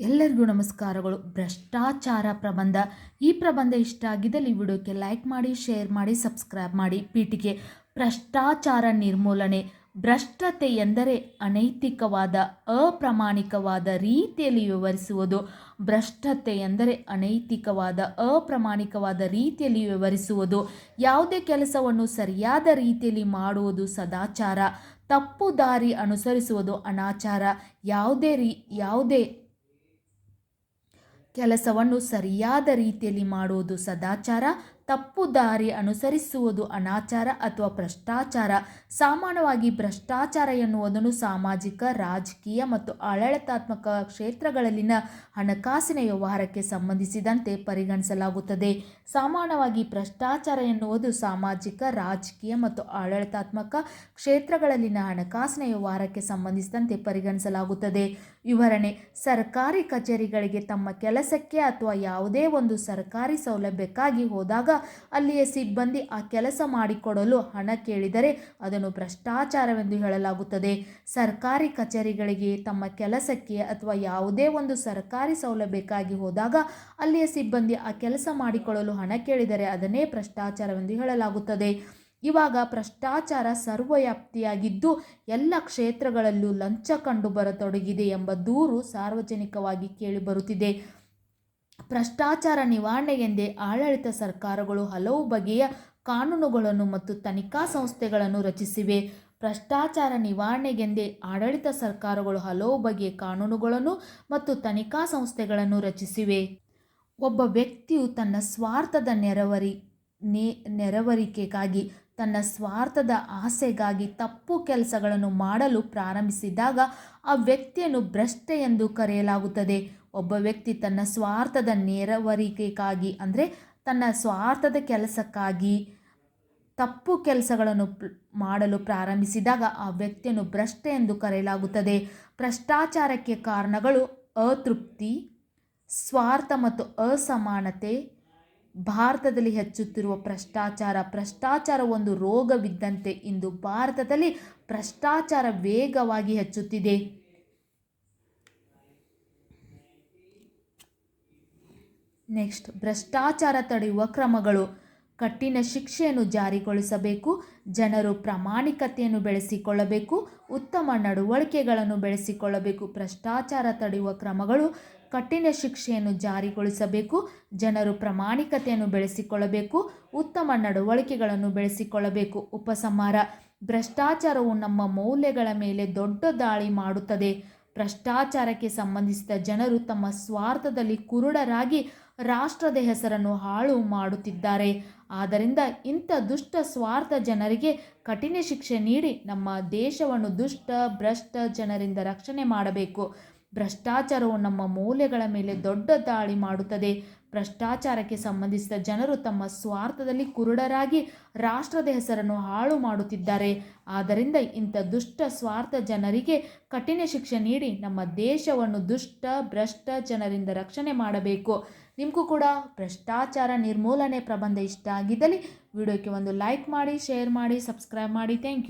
ಎಲ್ಲರಿಗೂ ನಮಸ್ಕಾರಗಳು. ಭ್ರಷ್ಟಾಚಾರ ಪ್ರಬಂಧ. ಈ ಪ್ರಬಂಧ ಇಷ್ಟ ಆಗಿದ್ದಲ್ಲಿ ವಿಡಿಯೋಕ್ಕೆ ಲೈಕ್ ಮಾಡಿ, ಶೇರ್ ಮಾಡಿ, ಸಬ್ಸ್ಕ್ರೈಬ್ ಮಾಡಿ. ಪೀಠಿಗೆ ಭ್ರಷ್ಟಾಚಾರ ನಿರ್ಮೂಲನೆ. ಭ್ರಷ್ಟತೆ ಎಂದರೆ ಅನೈತಿಕವಾದ, ಅಪ್ರಾಮಾಣಿಕವಾದ ರೀತಿಯಲ್ಲಿ ವಿವರಿಸುವುದು. ಭ್ರಷ್ಟತೆ ಎಂದರೆ ಅನೈತಿಕವಾದ, ಅಪ್ರಾಮಾಣಿಕವಾದ ರೀತಿಯಲ್ಲಿ ವಿವರಿಸುವುದು. ಯಾವುದೇ ಕೆಲಸವನ್ನು ಸರಿಯಾದ ರೀತಿಯಲ್ಲಿ ಮಾಡುವುದು ಸದಾಚಾರ. ತಪ್ಪು ದಾರಿ ಅನುಸರಿಸುವುದು ಅನಾಚಾರ. ಯಾವುದೇ ರೀ, ಯಾವುದೇ ಕೆಲಸವನ್ನು ಸರಿಯಾದ ರೀತಿಯಲ್ಲಿ ಮಾಡುವುದು ಸದಾಚಾರ. ತಪ್ಪು ದಾರಿ ಅನುಸರಿಸುವುದು ಅನಾಚಾರ ಅಥವಾ ಭ್ರಷ್ಟಾಚಾರ. ಸಾಮಾನ್ಯವಾಗಿ ಭ್ರಷ್ಟಾಚಾರ ಎನ್ನುವುದನ್ನು ಸಾಮಾಜಿಕ, ರಾಜಕೀಯ ಮತ್ತು ಆಡಳಿತಾತ್ಮಕ ಕ್ಷೇತ್ರಗಳಲ್ಲಿನ ಹಣಕಾಸಿನ ವ್ಯವಹಾರಕ್ಕೆ ಸಂಬಂಧಿಸಿದಂತೆ ಪರಿಗಣಿಸಲಾಗುತ್ತದೆ. ಸಾಮಾನ್ಯವಾಗಿ ಭ್ರಷ್ಟಾಚಾರ ಎನ್ನುವುದು ಸಾಮಾಜಿಕ, ರಾಜಕೀಯ ಮತ್ತು ಆಡಳಿತಾತ್ಮಕ ಕ್ಷೇತ್ರಗಳಲ್ಲಿನ ಹಣಕಾಸಿನ ವ್ಯವಹಾರಕ್ಕೆ ಸಂಬಂಧಿಸಿದಂತೆ ಪರಿಗಣಿಸಲಾಗುತ್ತದೆ. ವಿವರಣೆ, ಸರ್ಕಾರಿ ಕಚೇರಿಗಳಿಗೆ ತಮ್ಮ ಕೆಲಸಕ್ಕೆ ಅಥವಾ ಯಾವುದೇ ಒಂದು ಸರ್ಕಾರಿ ಸೌಲಭ್ಯಕ್ಕಾಗಿ ಹೋದಾಗ ಅಲ್ಲಿಯ ಸಿಬ್ಬಂದಿ ಆ ಕೆಲಸ ಮಾಡಿಕೊಡಲು ಹಣ ಕೇಳಿದರೆ ಅದನ್ನು ಭ್ರಷ್ಟಾಚಾರವೆಂದು ಹೇಳಲಾಗುತ್ತದೆ. ಸರ್ಕಾರಿ ಕಚೇರಿಗಳಿಗೆ ತಮ್ಮ ಕೆಲಸಕ್ಕೆ ಅಥವಾ ಯಾವುದೇ ಒಂದು ಸರ್ಕಾರಿ ಸೌಲಭ್ಯಕ್ಕಾಗಿ ಹೋದಾಗ ಅಲ್ಲಿಯ ಸಿಬ್ಬಂದಿ ಆ ಕೆಲಸ ಮಾಡಿಕೊಳ್ಳಲು ಹಣ ಕೇಳಿದರೆ ಅದನ್ನೇ ಭ್ರಷ್ಟಾಚಾರವೆಂದು ಹೇಳಲಾಗುತ್ತದೆ. ಇವಾಗ ಭ್ರಷ್ಟಾಚಾರ ಸರ್ವವ್ಯಾಪ್ತಿಯಾಗಿದ್ದು ಎಲ್ಲ ಕ್ಷೇತ್ರಗಳಲ್ಲೂ ಲಂಚ ಕಂಡು ಬರತೊಡಗಿದೆ ಎಂಬ ದೂರು ಸಾರ್ವಜನಿಕವಾಗಿ ಕೇಳಿಬರುತ್ತಿದೆ ಭ್ರಷ್ಟಾಚಾರ ನಿವಾರಣೆಗೆಂದೇ ಆಡಳಿತ ಸರ್ಕಾರಗಳು ಹಲವು ಬಗೆಯ ಕಾನೂನುಗಳನ್ನು ಮತ್ತು ತನಿಖಾ ಸಂಸ್ಥೆಗಳನ್ನು ರಚಿಸಿವೆ. ಭ್ರಷ್ಟಾಚಾರ ನಿವಾರಣೆಗೆಂದೇ ಆಡಳಿತ ಸರ್ಕಾರಗಳು ಹಲವು ಬಗೆಯ ಕಾನೂನುಗಳನ್ನು ಮತ್ತು ತನಿಖಾ ಸಂಸ್ಥೆಗಳನ್ನು ರಚಿಸಿವೆ. ಒಬ್ಬ ವ್ಯಕ್ತಿಯು ತನ್ನ ಸ್ವಾರ್ಥದ ನೆರವರಿ, ನೆ, ನೆರವರಿಕೆಗಾಗಿ, ತನ್ನ ಸ್ವಾರ್ಥದ ಆಸೆಗಾಗಿ ತಪ್ಪು ಕೆಲಸಗಳನ್ನು ಮಾಡಲು ಪ್ರಾರಂಭಿಸಿದಾಗ ಆ ವ್ಯಕ್ತಿಯನ್ನು ಭ್ರಷ್ಟ ಎಂದು ಕರೆಯಲಾಗುತ್ತದೆ. ಒಬ್ಬ ವ್ಯಕ್ತಿ ತನ್ನ ಸ್ವಾರ್ಥದ ನೆರವರಿಕೆಗಾಗಿ, ಅಂದರೆ ತನ್ನ ಸ್ವಾರ್ಥದ ಕೆಲಸಕ್ಕಾಗಿ ತಪ್ಪು ಕೆಲಸಗಳನ್ನು ಮಾಡಲು ಪ್ರಾರಂಭಿಸಿದಾಗ ಆ ವ್ಯಕ್ತಿಯನ್ನು ಭ್ರಷ್ಟ ಎಂದು ಕರೆಯಲಾಗುತ್ತದೆ. ಭ್ರಷ್ಟಾಚಾರಕ್ಕೆ ಕಾರಣಗಳು ಅತೃಪ್ತಿ, ಸ್ವಾರ್ಥ ಮತ್ತು ಅಸಮಾನತೆ. ಭಾರತದಲ್ಲಿ ಹೆಚ್ಚುತ್ತಿರುವ ಭ್ರಷ್ಟಾಚಾರ ಭ್ರಷ್ಟಾಚಾರ ಒಂದು ರೋಗವಿದ್ದಂತೆ ಇಂದು ಭಾರತದಲ್ಲಿ ಭ್ರಷ್ಟಾಚಾರ ವೇಗವಾಗಿ ಹೆಚ್ಚುತ್ತಿದೆ. ನೆಕ್ಸ್ಟ್ ಭ್ರಷ್ಟಾಚಾರ ತಡೆಯುವ ಕ್ರಮಗಳು. ಕಠಿಣ ಶಿಕ್ಷೆಯನ್ನು ಜಾರಿಗೊಳಿಸಬೇಕು, ಜನರು ಪ್ರಾಮಾಣಿಕತೆಯನ್ನು ಬೆಳೆಸಿಕೊಳ್ಳಬೇಕು, ಉತ್ತಮ ನಡವಳಿಕೆಗಳನ್ನು ಬೆಳೆಸಿಕೊಳ್ಳಬೇಕು. ಭ್ರಷ್ಟಾಚಾರ ತಡೆಯುವ ಕ್ರಮಗಳು, ಕಠಿಣ ಶಿಕ್ಷೆಯನ್ನು ಜಾರಿಗೊಳಿಸಬೇಕು, ಜನರು ಪ್ರಾಮಾಣಿಕತೆಯನ್ನು ಬೆಳೆಸಿಕೊಳ್ಳಬೇಕು, ಉತ್ತಮ ನಡವಳಿಕೆಗಳನ್ನು ಬೆಳೆಸಿಕೊಳ್ಳಬೇಕು. ಉಪಸಂಹಾರ. ಭ್ರಷ್ಟಾಚಾರವು ನಮ್ಮ ಮೌಲ್ಯಗಳ ಮೇಲೆ ದೊಡ್ಡ ದಾಳಿ ಮಾಡುತ್ತದೆ. ಭ್ರಷ್ಟಾಚಾರಕ್ಕೆ ಸಂಬಂಧಿಸಿದ ಜನರು ತಮ್ಮ ಸ್ವಾರ್ಥದಲ್ಲಿ ಕುರುಡರಾಗಿ ರಾಷ್ಟ್ರದ ಹೆಸರನ್ನು ಹಾಳು ಮಾಡುತ್ತಿದ್ದಾರೆ. ಆದ್ದರಿಂದ ಇಂಥ ದುಷ್ಟ ಸ್ವಾರ್ಥ ಜನರಿಗೆ ಕಠಿಣ ಶಿಕ್ಷೆ ನೀಡಿ ನಮ್ಮ ದೇಶವನ್ನು ದುಷ್ಟ, ಭ್ರಷ್ಟ ಜನರಿಂದ ರಕ್ಷಣೆ ಮಾಡಬೇಕು. ಭ್ರಷ್ಟಾಚಾರವು ನಮ್ಮ ಮೌಲ್ಯಗಳ ಮೇಲೆ ದೊಡ್ಡ ದಾಳಿ ಮಾಡುತ್ತದೆ. ಭ್ರಷ್ಟಾಚಾರಕ್ಕೆ ಸಂಬಂಧಿಸಿದ ಜನರು ತಮ್ಮ ಸ್ವಾರ್ಥದಲ್ಲಿ ಕುರುಡರಾಗಿ ರಾಷ್ಟ್ರದ ಹೆಸರನ್ನು ಹಾಳು ಮಾಡುತ್ತಿದ್ದಾರೆ. ಆದ್ದರಿಂದ ಇಂಥ ದುಷ್ಟ ಸ್ವಾರ್ಥ ಜನರಿಗೆ ಕಠಿಣ ಶಿಕ್ಷೆ ನೀಡಿ ನಮ್ಮ ದೇಶವನ್ನು ದುಷ್ಟ, ಭ್ರಷ್ಟ ಜನರಿಂದ ರಕ್ಷಣೆ ಮಾಡಬೇಕು. ನಿಮಗೂ ಕೂಡ ಭ್ರಷ್ಟಾಚಾರ ನಿರ್ಮೂಲನೆ ಪ್ರಬಂಧ ಇಷ್ಟ ಆಗಿದ್ದಲ್ಲಿ ವಿಡಿಯೋಕ್ಕೆ ಒಂದು ಲೈಕ್ ಮಾಡಿ ಶೇರ್ ಮಾಡಿ ಸಬ್ಸ್ಕ್ರೈಬ್ ಮಾಡಿ. Thank you